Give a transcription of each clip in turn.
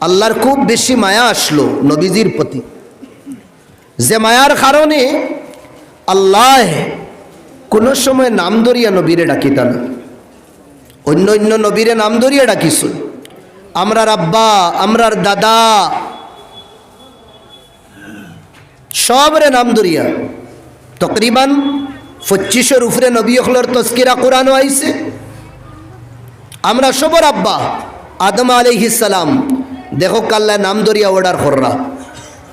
আল্লাহর খুব বেশি মায়া আসলো নবীজির প্রতি। যে মায়ার কারণে আল্লাহ কোনো সময় নাম ধরিয়া নবীরে ডাকিতা না। অন্য অন্য নবীরে নাম ধরিয়া ডাকিস আমরার আব্বা, আমরার দাদা, সবরে নাম ধরিয়া। তকরিবান পঁচিশের উপরে নবী অখলর তস্কিরা কোরআনও আইছে। আমরা সবর আব্বা, আদম আলাইহিসালাম দেখো কাল্লা নাম ধরিয়া অর্ডার কররা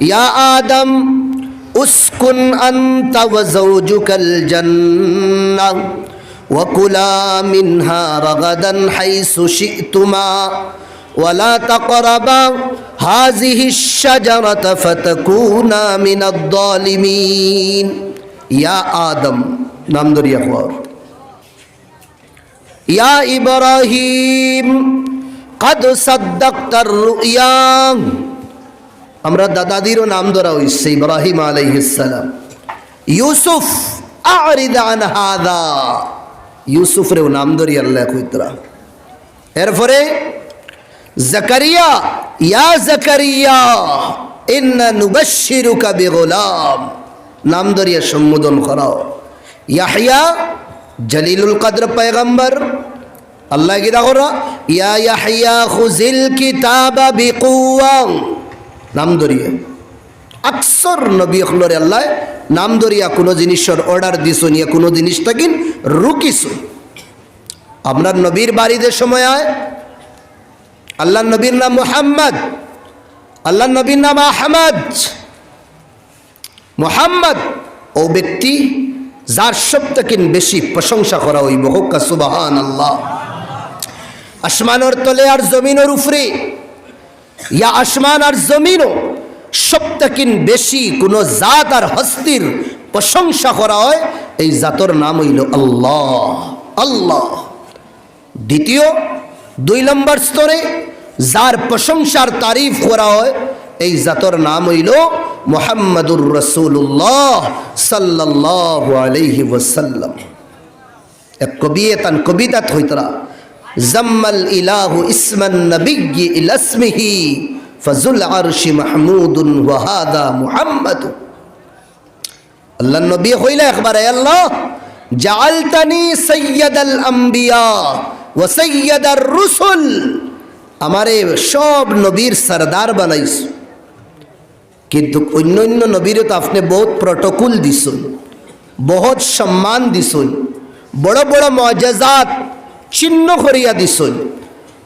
ইয়া আদম উসকুন আনতা ওয়া যাওজুকাল জান্নাহ وكلا منها رغدا حيث شئتما ولا تقربا هذه الشجرة فتكونا من الظالمين يا آدم নাম ধরিয়া খবর ইয়া ইব্রাহিম কাদ সাদ্দাক্তার রুইয়া আমরা দাদাদিরও নাম ধরা হইছে, ইব্রাহিম আলাইহিসসালাম ইউসুফ, আরিদ আন হাদা। ইউসুফরেও নাম ধরি আল্লাহ কইতরা। এরপরে, জাকারিয়া, ইয়া জাকারিয়া, ইন্না নুবাশশিরুকা বিগুলাম। নাম ধরিয়া সম্বোধন করাও। ইয়াহইয়া জলিলুল কদর পয়গম্বর। আল্লাহ কি দেখো ইয়া খুজিল কিতাবা বিকুওয়া নাম ধরিয়ে। আকসর নবী হলরে আল্লাহ, নাম ধরিয়া কোনো জিনিসের অর্ডার দিছ নিয়ে কোনো জিনিসটা কিন রুকিস আপনার নবীর বাড়িতে সময় আয় আল্লাহ নবীর নাম মোহাম্মদ। আল্লাহ নবীর নাম আহমদ। মোহাম্মদ। ও ব্যক্তি যার সবথেকে বেশি প্রশংসা করা হইব। হোক্কা সুবাহান আল্লাহ আসমানোর তলে আর জমিনের উপরে। ইয়া আসমান আর জমিনও সবথেকিন বেশি, কোনো জাত আর হস্তির প্রশংসা করা হয়, এই জাতর নাম হইল আল্লাহ। আল্লাহ। দ্বিতীয়, দুই নম্বর স্তরে যার প্রশংসার তারিফ করা হয়, এই জাতর নাম হইল মোহাম্মদুর রসুল্লাহ সাল্লাহ আলহি ওসাল্লাম এক কবিয়ে তান কবিতাত হইতরা জম্মল ইলাহু ইসমান নবিয়্যি ইলাসমিহি ফজুল আরশি মাহমুদুন ওয়াহাদা মুহাম্মদ। আল্লাহ নবী হইলা একবার আল্লাহ, জাআলতানি সাইয়্যিদাল আম্বিয়া ওয়া সাইয়্যিদার রুসুল, আমারে সব নবীর সরদার বানাইছ। কিন্তু অন্য অন্য নবীরে তো আপনি বহুত প্রটোকল দিছুন, বহুত সম্মান দিছুন, বড় বড় মজাজাত চিহ্ন করিয়া দিছুন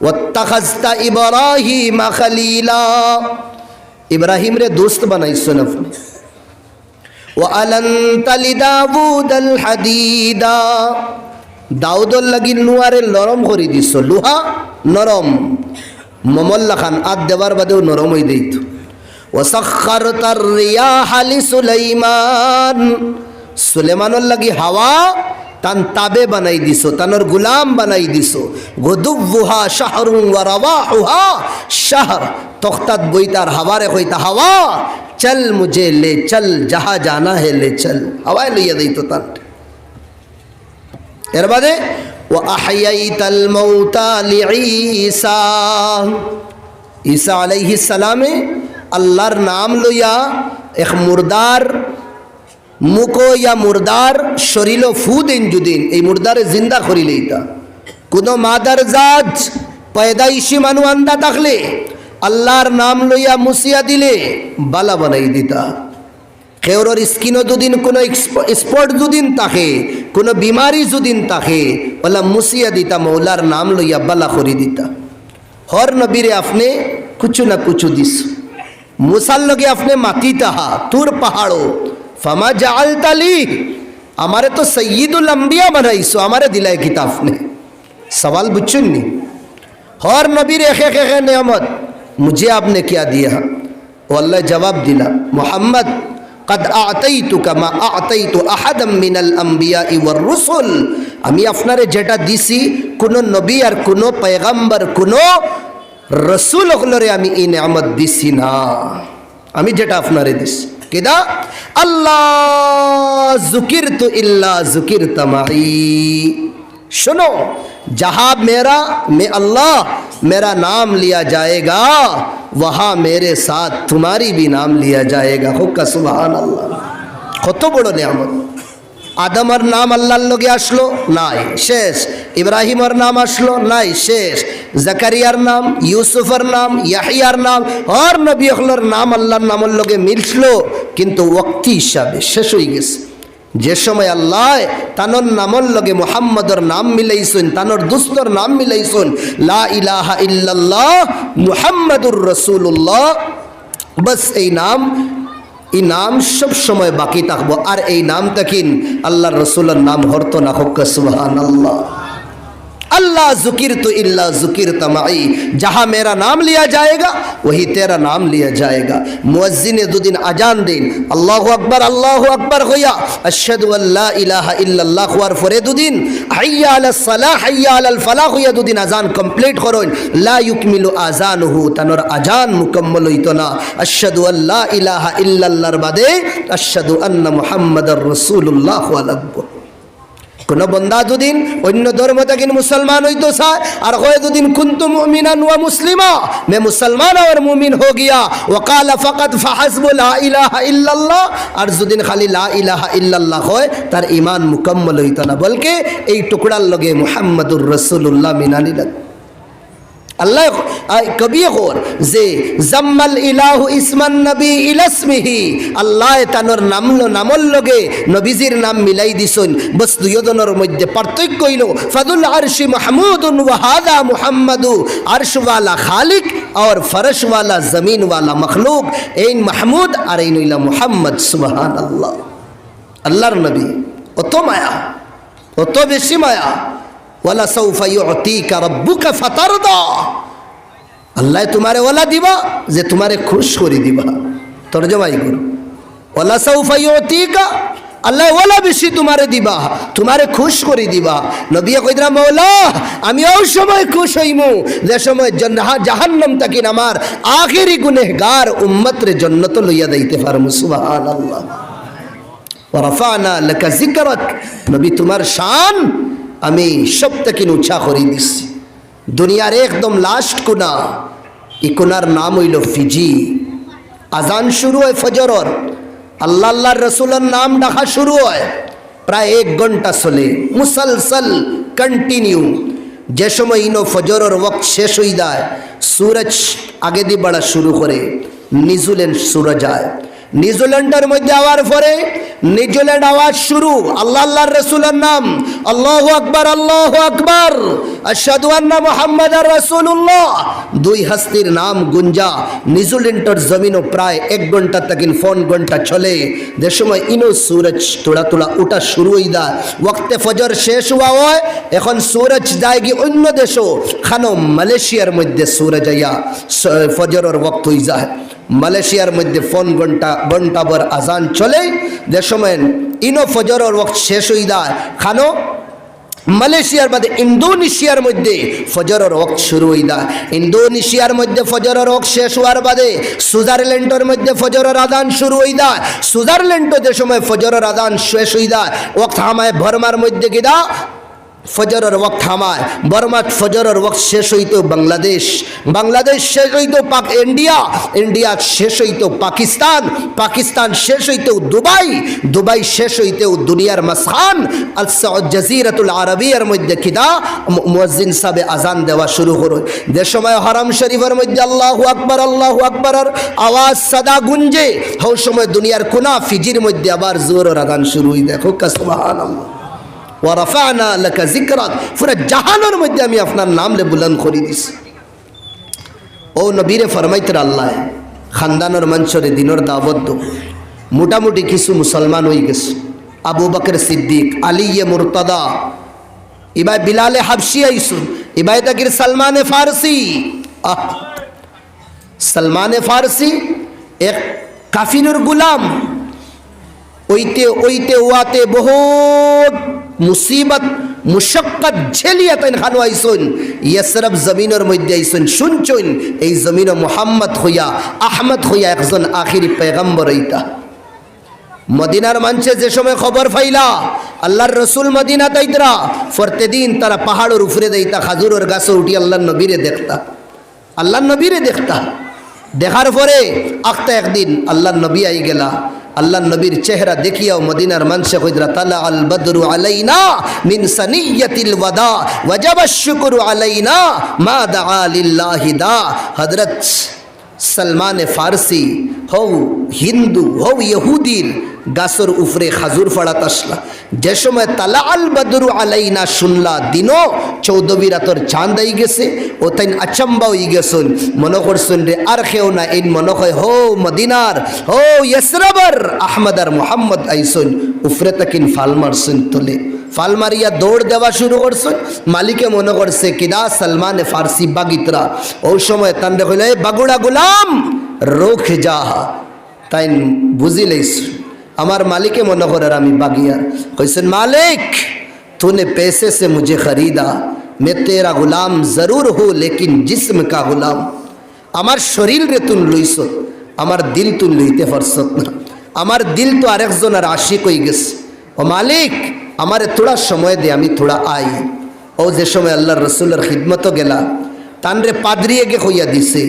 ওত্তাখাস্তা ইব্রাহিম খালিলা। ইব্রাহিম রে দোস্ত বানাইছেন আপনি। ও আলন্তালি দাউদ আল হাদিদা। দাউদর লাগি নুয়ারে নরম করে দিছ। লোহা নরম। মমল্লা খান, আদ দেবার বাদেও নরম হয়ে দিত হালি সুলাইমান। সুলেমানর লাগি হাওয়া তান তাবে বানাই দিছ, তানোর গুলাম বানাই দিছ। গদুবুহা শাহরুং ওয়ারাওয়াহুহা শাহর তখতাত বইতার হাওয়ারে কইতা হাওয়া, চল মুঝে লে চল, যাহা জানা হে লে চল। হাওয়ায় লইয়া দিত তান। এর বাদে ও আহাইয়াইতাল মৌতা লিঈসা ঈসা আলাইহিস সালামে আল্লাহর নাম লইয়া এক মুর্দার মুকো ইয়া মুর্দার শরীর ফু দিন যুদিন এই মুর্দারে জিন্দা করিলে এটা কোনো মাদার জাজ পয়দাইশি মানু আন্দা থাকলে, আল্লাহর নাম লইয়া মুসিয়া দিলে বালা বানাই দিতা। খেওরর স্কিনও দুদিন, কোনো স্পট দুদিন থাকে, কোনো বিমারি যদিন থাকে বলা মুসিয়া দিতা, মৌলার নাম লইয়া বালা করি দিতা। হর নবীরে আপনি কুচু না কুচু দিস। মুসার লগে আপনি মাতি তাহা, তুর পাহাড়ো ফামা জাল তালি আমারে তো সৈয়দুল আম্বিয়া বানাইছো, আমারে দিলায় কিতাব নে। সওয়াল বুঝছুন নি? হর নবীর এখে এখে নিয়ামত মুজে আপনি কিয়া দিয়া? ও আল্লাহ জবাব দিলা, মোহাম্মদ, কদ আতাই তু কামা اعطيتك ما اعطيت احدا من الانبياء والرسل আমি আপনারে যেটা দিছি, কোন নবী আর কোন পয়গম্বর, কোন রসুল হলরে আমি এই নিয়ামত দিছি না। আমি যেটা আপনারে দিছি। আকিদা আল্লাহ জুকির তু ইল্লা জুকির তামাই শোনো, যাহা মেরা, মে আল্লাহ, মেরা নাম লিয়া যায়গা ওহা মেরে সাথ তোমারি বি নাম লিয়া যায়গা। হোক্কা সুবাহান আল্লাহ কত বড় নিয়ামত। আদমর নাম আল্লাহর লগে আসলো, নাই, শেষ। ইব্রাহিমার নাম আসলো, নাই, শেষ। জাকারিয়ার নাম, ইউসুফের নাম, ইয়াহিয়ার নাম হর নবী নাম আল্লাহর নামের লগে মিলছিল, কিন্তু ওক্তি হিসাবে শেষ হয়ে গেছে। যে সময় আল্লাহ তানোর নামর লগে মুহাম্মদর নাম মিলাইছেন, তানোর দুস্তর নাম মিলাইছেন, লা ইলাহা ইল্লাল্লাহ মুহাম্মাদুর রসুল্লাহ বস এই নাম এই নাম সব সময় বাকি থাকব। আর এই নাম তাকিন আল্লাহ রসুলের নাম হরতো না হোক সুবহান আল্লাহ अल्लाह जुकिर तो इल्ला जुकिर तमाई जहाँ मेरा नाम लिया जाएगा वही तेरा नाम लिया जाएगा मुअज्जिन दो दिन अजान दिन अल्लाह अकबर अल्लाह अकबर होया अशद अल्लाह और फरे दो दिन फलाह हुआ दो दिन अजान कमप्लीट करो ला युकमिल आजान हु तनर अजान मुकम्मल हुई तो ना अशद अल्लाह इलाहा इल्लल्लाह बादे अशद अन्न मुहम्मद रसूलुल्लाह अलकबर কোন বন্দা দুদিন অন্য ধর্ম থেকে মুসলমান হইতো চায় আর হয় দুদিন কুন্তু মুমিনান ওয়া মুসলিমা। মে মুসলমান আর মুমিন হো গিয়া। ওয়াকালা ফাকাত ফাহাসবু লা ইলাহা ইল্লাল্লাহ। আর যদিন খালি লা ইলাহা ইল্লাল্লাহ হয়, তার ইমান মুকম্মল হইতো না। বলকে এই টুকরার লগে মুহাম্মাদুর রাসূলুল্লাহ মিনানি লাগ আল্লাহ কবি হোর যে জাম্মাল ইলাহু ইসমান নবী ইলাসমিহি আল্লাহ তানোর নাম নামল লগে নবীজির নাম মিলাই দিছুন বস দুজনের মধ্যে পার্থক্য হইল ফাদুল আরশি মাহমুদুন ওয়াহাদা মুহাম্মাদু আরশওয়ালা খালিক আর ফরশওয়ালা জমিনওয়ালা মখলুক এইন মাহমুদ আর এইন হইলা মুহাম্মদ সুবহান আল্লাহ আল্লাহর নবী অত মায়া অত বেশি মায়া ওয়ালা সৌফা ইউতিকা রাব্বুকা ফাতারদা আল্লাহ তোমারে ওলা দিবা যে তোমারে খুশ করে দিবা। তরজমাই করো। ওলা সৌফা ইউতিকা, আল্লাহ ওলা বেশি তোমারে দিবা, তোমারে খুশ করে দিবা। নবী কইদরা মৌলা, আমি ওই সময় খুশ হইমু, যে সময় জাহান্নাম তাকিন আমার আখেরি গুনেহগার উম্মতরে জন্নত লইয়া দিতে পারমু, সুবহানাল্লাহ। ওয়ারাফানা লাকা যিকরাক। নবী, তোমার শান আমি সব থেকে উচ্ছা করে দিচ্ছি দুনিয়ার একদম লাস্ট কোনা। এই কোনার নাম হইল ফিজি। আজান শুরু হয় ফজরর। আল্লাহ আল্লাহর রসুলের নাম ডাকা শুরু হয়। প্রায় এক ঘণ্টা চলে। মুসলসল কন্টিনিউ যে সময় ইনো ফজরর ওক্ত শেষ হয়ে যায়, সুরজ আগে দিয়ে বাড়া শুরু করে। নিউজিল্যান্ড সুরজ যায়। নিউজিল্যান্ডের মধ্যে আওয়ার পরে নিউজিল্যান্ড আওয়াজ শুরু। আল্লাহ আল্লাহর রসুলের নাম। আল্লাহ আকবর আল্লাহ আকবর। আশহাদু আন্না মুহাম্মদ রাসূলুল্লাহ। দুই হস্তির নাম গুঞ্জা। নিউজিল্যান্ডের জমিনও প্রায় এক ঘণ্টা তকিন ফোন ঘণ্টা চলে। যে সময় ইনো সূরজ তোড়া তোড়া উঠা শুরু হয়ে যায় ওয়াক্তে ফজর শেষ হওয়া হয়, এখন সূরজ যায় কি অন্য দেশও। খানো মালয়েশিয়ার মধ্যে সূরজ আইয়া ফজরের ওয়াক্ত হয়ে যায় মালয়েশিয়ার মধ্যে ফোন ঘণ্টা ঘণ্টা ভর আজান চলে। যে সময় ইনো ফজরের ওয়াক্ত শেষ হয়ে যায়, খানো। মালয়েশিয়ার বাদে ইন্দোনেশিয়ার মধ্যে ফজরের ওয়াক্ত শুরু হয়ে যায়। ইন্দোনেশিয়ার মধ্যে ফজরের ওয়াক্ত শেষ হওয়ার বাদে সুইজারল্যান্ডের মধ্যে ফজরের আদান শুরু হয়ে যায়। সুইজারল্যান্ড যে সময় ফজরের আদান শেষ হয়ে যায়, ওয়াক্ত হামায় বর্মার মধ্যে গিদা ফজরের ওয়াক্ত হামায় বর্মা ফজরের ওয়াক্ত শেষ হইতো বাংলাদেশ। বাংলাদেশ শেষ হইতো পাক ইন্ডিয়া ইন্ডিয়া শেষ হইতো পাকিস্তান পাকিস্তান শেষ হইতো দুবাই দুবাই শেষ হইতো দুনিয়ার মাসখান আল জাজিরাতুল আরবিয়ার মধ্যে খিদা মুয়াজ্জিন সাহেব আজান দেওয়া শুরু করো যে সময় হরম শরীফের মধ্যে আল্লাহু আকবার, আল্লাহু আকবরের আওয়াজ সাদা গুঞ্জে হও সময় দুনিয়ার কোনা ফিজির মধ্যে আবার জোর আজান শুরু হই দেখো সুবহানাল্লাহ। ওয়ারাফানা লাকা যিকরাক। পুরো জাহানের মধ্যে আমি আপনার নাম লে বুলন্দ করে দিছি। ও নবীরে ফরমাইতে আল্লাহ, খানদানোর মঞ্চরে দিনর দাবত মোটামুটি কিছু মুসলমান হয়ে গেছে। আবু বকর সিদ্দিক, আলী ইয়ে মুরতদা ইবাই বিলালে হাবসি আইসুন ইবাই তাকির সালমানে ফারসি। আহ, সালমানে ফারসি, এক কাফিনুর গুলাম। ওইতে ওইতে, ওয়াতে বহুত মুসিবত মুশক্কত ঝেলিয়া তাইন খানো আইসুন ইয়াসরব জমিনের মধ্যে আইসুন শুনছুন এই জমিন মোহাম্মদ হইয়া, আহমদ হইয়া একজন আখিরি পেগম্বর এইতা মদিনার মানছে যে সময় খবর ফাইলা আল্লাহর রসুল মদিনা তাইতরা দিন তারা পাহাড়ের উপরে দেইতা, খাজুরের গাছে উঠি আল্লাহর নবীরে দেখতা। আল্লাহর নবীরে দেখতা। দেখার পরে আখতা একদিন আল্লাহর নবী আই গেলা। আল্লাহ নবীর চেহারা দেখিয়াও মদিনার মানসে কইদরা তালা আল বদরু আলাইনা মিন সানিয়াতিল ওয়াদা, ওয়াজাবা শুকরু আলাইনা মা দা লিল্লাহি দা। হযরত সলমান ফার্সি হৌ হিন্দু হৌ ইহুদির গাছর উফরে খাজুর ফাড়াত আসলা। যে সময় তালা আল বদরু আলাইনা শুনলা দিনও চৌদ্দ রাতর চাঁদ আই গেছে, ও তাই আচম্বা হই গেছুন। মনে করছুন রে, আর খেও না এই মনে হয়, হো মদিনার, হো ইসরাবর আহমদ আর মোহাম্মদ আইসুন উফরে তাকিন ফাল মারছুন তোলে। ফাল মারিয়া দৌড় দেওয়া শুরু করছেন। মালিকে মনে করছে, কিনা সলমান ফার্সি বাগিতরা। ওই সময় তান্ডে এই বাগুড়া গুলাম, রোখ যাহা। তাই বুঝি লইছ আমার মালিকে মনে করার আমি বাগিয়ার। কইছেন, মালিক, তুনে পেসে সে মুঝে খরিদা। মে তেরা গুলাম জরুর হো, লেকিন জিসম কা গুলাম। আমার শরীর রে তুন লইস আমার দিল তুন লইতে পারছত না। আমার দিল তো আরেকজনের আশিক হয়ে গেছে। ও মালিক, আমারে তোড়া সময় দে, আমি থোড়া আই। ও যে সময় আল্লাহর রসুলের খিদমতো গেলা, তানরে পাদরিয়ে গে হইয়া দিছে।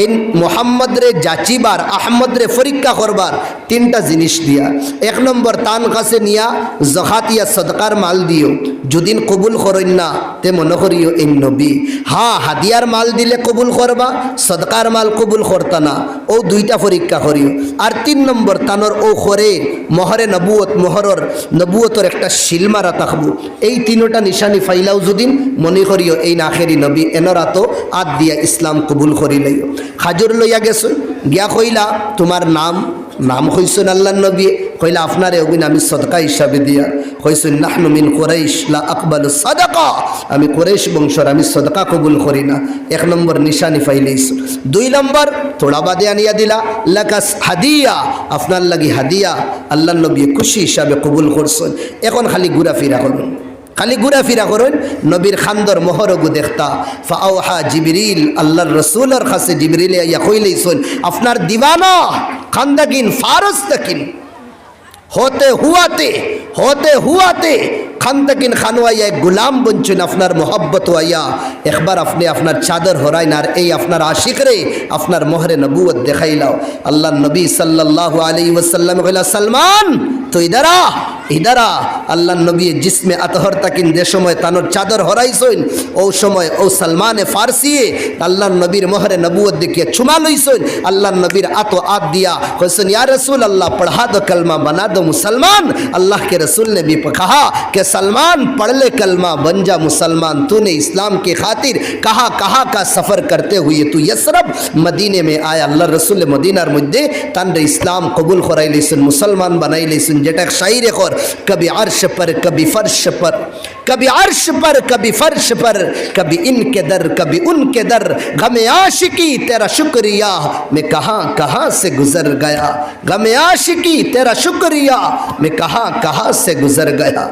এই মোহাম্মদরে যাচিবার আহম্মদরে পরীক্ষা করবার, তিনটা জিনিস দিয়া। এক নম্বর তান কাছে নিয়া জখাতিয়া সদকার মাল দিও। যদিন কবুল করেন না, তে মনে করিও, এই নবী, হা, হাদিয়ার মাল দিলে কবুল করবা, সদকার মাল কবুল করতা না, ও দুইটা পরীক্ষা করিও। আর তিন নম্বর, তানোর ও করে মহরে নবুয়ত, মহরর নবুয়তর একটা শিলমারা থাকব এই তিনোটা নিশানি ফাইলাও যদিন, মনে করিও, এই নাখেরি নবী এনরা তো আদ দিয়া ইসলাম কবুল করি লইও খাজুর লইয়া গেছো, গিয়া কইলা, তোমার নাম নাম হইসুন আল্লাহ নবী। কইলা আপনারে অবিন আমি সদকা হিসাবে দিয়া হইসুন নাহনু কোরাইশ, লা আকবালু সাদাকা। আমি কোরাইশ বংশর, আমি সদকা কবুল করি না। এক নম্বর নিশানি ফাইলেইছ। দুই নম্বর, থোড়া বাদে আনিয়া দিলা, লাকাস হাদিয়া। আপনার লাগি হাদিয়া আল্লাহ নবী খুশি হিসাবে কবুল করছেন। এখন খালি ঘুরা ফিরা করুন। খালি ঘুরাফিরা করুন, নবীর খান্দর মহরগু দেখতা। ফাওহা জিবরিল, আল্লাহর রসুলের কাছে জিবরিল ইয়া কইলেইছুন, আপনার দিওয়ানা খান্দাকিন ফারস তাকিন হতে হুয়াতে হতে হুয়াতে খান্তাকিন খানোয়াইয়া এক গুলাম বঞ্চুন আপনার মোহব্বত আইয়া একবার আপনি আপনার চাদর হরাইন আর এই আপনার আশিকরে আপনার মোহরে নবুয়ত দেখাইলাও। আল্লাহ নবী সাল্লাল্লাহু আলী ওয়াসাল্লাম কইলা, সালমান তো ইদারা ইদারা আল্লাহ নবী জিসমে আতহর তাকিন যে সময় তানোর চাদর হরাইছইন ও সময় ও সালমানে ফার্সিয়ে আল্লাহ নবীর মোহরে নবুয়ত দেখিয়ে ছুমা লইছইন আল্লাহ নবীর আতো আত दिया हुसन या रसूल अल्लाह पढ़ा दो कलमा बना दो मुसलमान अल्लाह के रसूल ने भी कहा कि सलमान पढ़ ले कलमा बन जा मुसलमान तूने इस्लाम के खातिर कहा कहा का सफ़र करते हुए तू यसरब मदीने में आया अल्लाह रसूल मदीनार मध्य तन इस्लाम कबूल कराई लेसन मुसलमान बनाई लेसन जेटा शायर कर कभी अर्श पर, कभी फर्श पर, कभी अर्श पर, कभी फर्श पर, कभी इनके दर, कभी उनके दर, गमे आशिकी तेरा शुक्रिया, मैं कहाँ कहाँ से गुजर गया, गमे आशिकी तेरा शुक्रिया, मैं कहाँ कहाँ से गुजर गया।